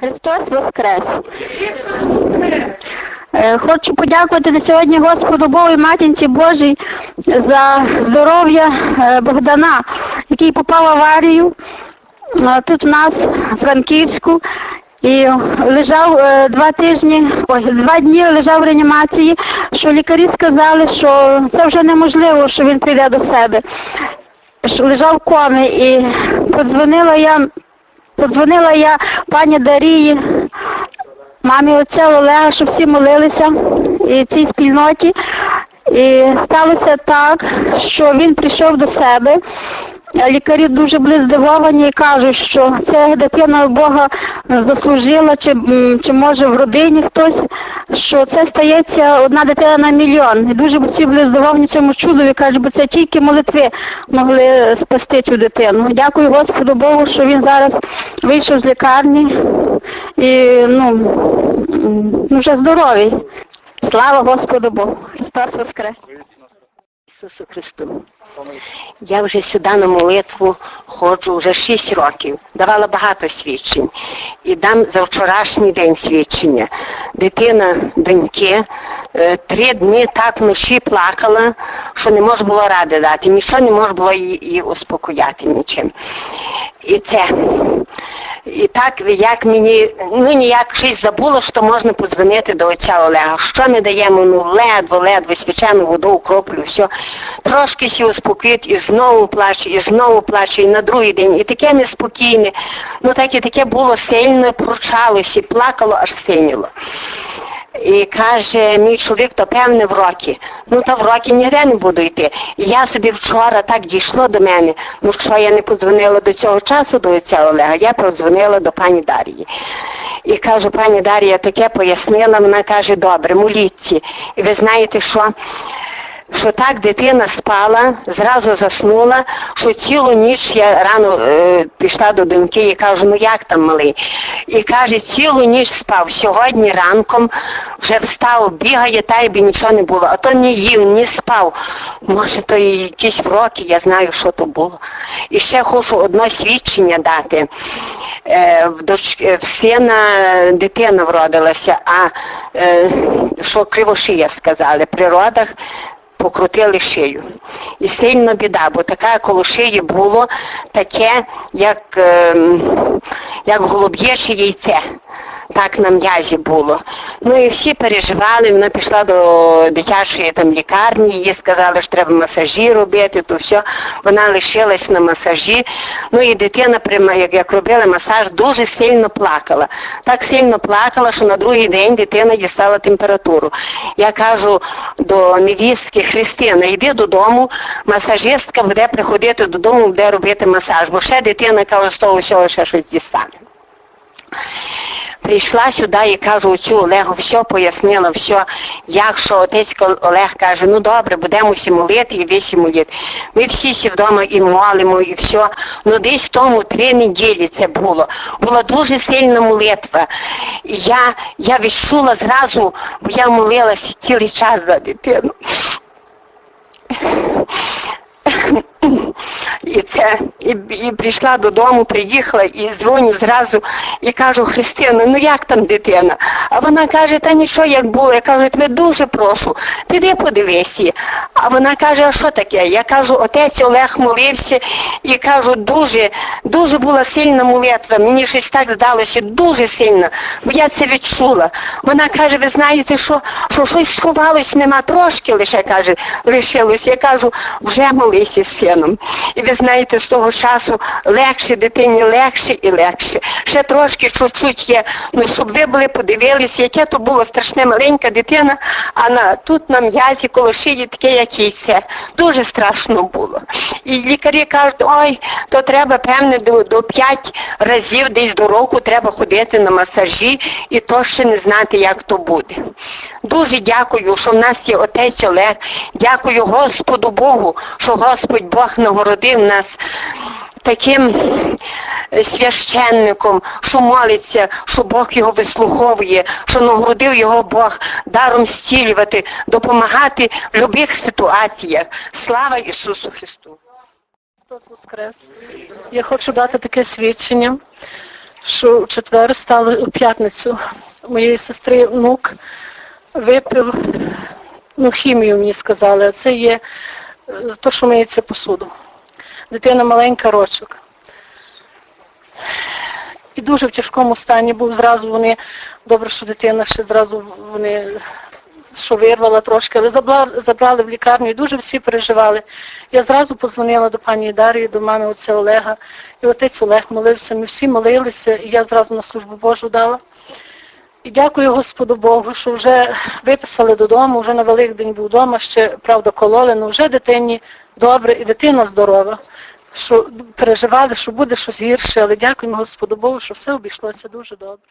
Христос Воскрес! Е, Хочу подякувати на сьогодні Господу Богу і Матінці Божій за здоров'я е, Богдана, який попав в аварію е, тут у нас, в Франківську, і лежав два тижні, ой, два дні лежав в реанімації, що лікарі сказали, що це вже неможливо, що він прийде до себе. Що лежав комі і подзвонила я, подзвонила я пані Дарії, мамі отця Олега, щоб всі молилися і цій спільноті. І сталося так, що він прийшов до себе. Лікарі дуже були здивовані і кажуть, що це дитина Бога заслужила, чи, чи може в родині хтось, що це стається одна дитина на мільйон. І дуже всі були здивовані цьому чудові, кажуть, бо це тільки молитви могли спасти цю дитину. Дякую Господу Богу, що він зараз вийшов з лікарні і ну, вже здоровий. Слава Господу Богу! Христос Воскрес! Ісусу Христу. Я вже сюди на молитву ходжу вже 6 років. Давала багато свідчень. І дам за вчорашній день свідчення. Дитина доньки е, три дні так вночі плакала, що не можна було ради дати. Нічого не можна було її, її успокояти нічим. І це. І так, як мені, ну ніяк щось забуло, що можна подзвонити до отця Олега. Що ми даємо? Ну ледве, ледве, свячену воду, укроплю, все. Трошки сі успокоїть і знову плаче, і знову плаче, і на другий день. І таке неспокійне. Ну так і таке було сильно, пручалося, плакало, аж синіло. І каже, мій чоловік, то певне в роки. Ну то в роки ніде не буду йти. І я собі вчора так дійшло до мене. Ну що я не подзвонила до цього часу до отця Олега, я подзвонила до пані Дар'ї. І кажу, пані Дар'я таке пояснила, вона каже, добре, моліться. І ви знаєте що? Що так дитина спала, зразу заснула, що цілу ніч я рано е, пішла до доньки і кажу, ну як там малий? І каже, цілу ніч спав. Сьогодні ранком вже встав, бігає, та й би нічого не було. А то не їв, не спав. Може, то і якісь вроки, я знаю, що то було. І ще хочу одне свідчення дати. Е, в, доч... в сина дитина вродилася, а е, що кривошия сказали, при родах покрутили шию. І сильно біда, бо така коло шиї було таке, як, ем, як голуб'єше яйце. Так на м'язі було. Ну і всі переживали, вона пішла до дитячої там лікарні, їй сказали, що треба масажі робити, то все. Вона лишилась на масажі. Ну і дитина, як, як робила масаж, дуже сильно плакала. Так сильно плакала, що на другий день дитина дістала температуру. Я кажу до невістки Христина, йди додому, масажистка буде приходити додому, буде робити масаж, бо ще дитина каже, з того всього ще щось дістане. Прийшла сюди і кажу оцю Олегу, все пояснила, все, як що отець Олег каже, ну добре, будемо всі молити і всі молити. Ми всі сі вдома і молимо, і все. Ну десь тому три неділі це було. Була дуже сильна молитва. Я, я відчула зразу, бо я молилася цілий час за дитину. І це, і, і прийшла додому, приїхала і дзвоню зразу і кажу, Христина, ну як там дитина? А вона каже, та нічого як було. Я кажу, тебе дуже прошу, піди подивись її. А вона каже, а що таке? Я кажу, отець Олег молився і кажу, дуже, дуже була сильна молитва. Мені щось так здалося, дуже сильно, бо я це відчула. Вона каже, ви знаєте, що, що щось сховалось, нема трошки лише каже, лишилось. Я кажу, вже молися з сином. І ви знаєте, з того часу легше дитині, легше і легше. Ще трошки чуть-чуть є. Ну, щоб ви були подивилися, яке то було страшне маленька дитина, а на тут на м'язі коло шиї таке, як яйце. Дуже страшно було. І лікарі кажуть, ой, то треба, певне, до, до 5 разів десь до року треба ходити на масажі і то ще не знати, як то буде. Дуже дякую, що в нас є отець Олег. Дякую Господу Богу, що Господь Бог нагородив нас таким е, священником, що молиться, що Бог його вислуховує, що нагородив його Бог даром зцілювати, допомагати в будь-яких ситуаціях. Слава Ісусу Христу! Христос Воскрес. Я хочу дати таке свідчення. що в четвер стало у п'ятницю. Моєї сестри внук випив, ну, хімію мені сказали, а це є е, то, що миється посуду. Дитина маленька рочок. І дуже в тяжкому стані був зразу вони, добре, що дитина ще зразу вони що вирвала трошки, але забрали, забрали в лікарню і дуже всі переживали. Я зразу подзвонила до пані Дарії, до мами отця Олега, і отець Олег молився, ми всі молилися, і я зразу на службу Божу дала. І дякую Господу Богу, що вже виписали додому, вже на Великдень був вдома, ще, правда, кололи, але вже дитині добре і дитина здорова. Що переживали, що буде щось гірше, але дякуємо Господу Богу, що все обійшлося дуже добре.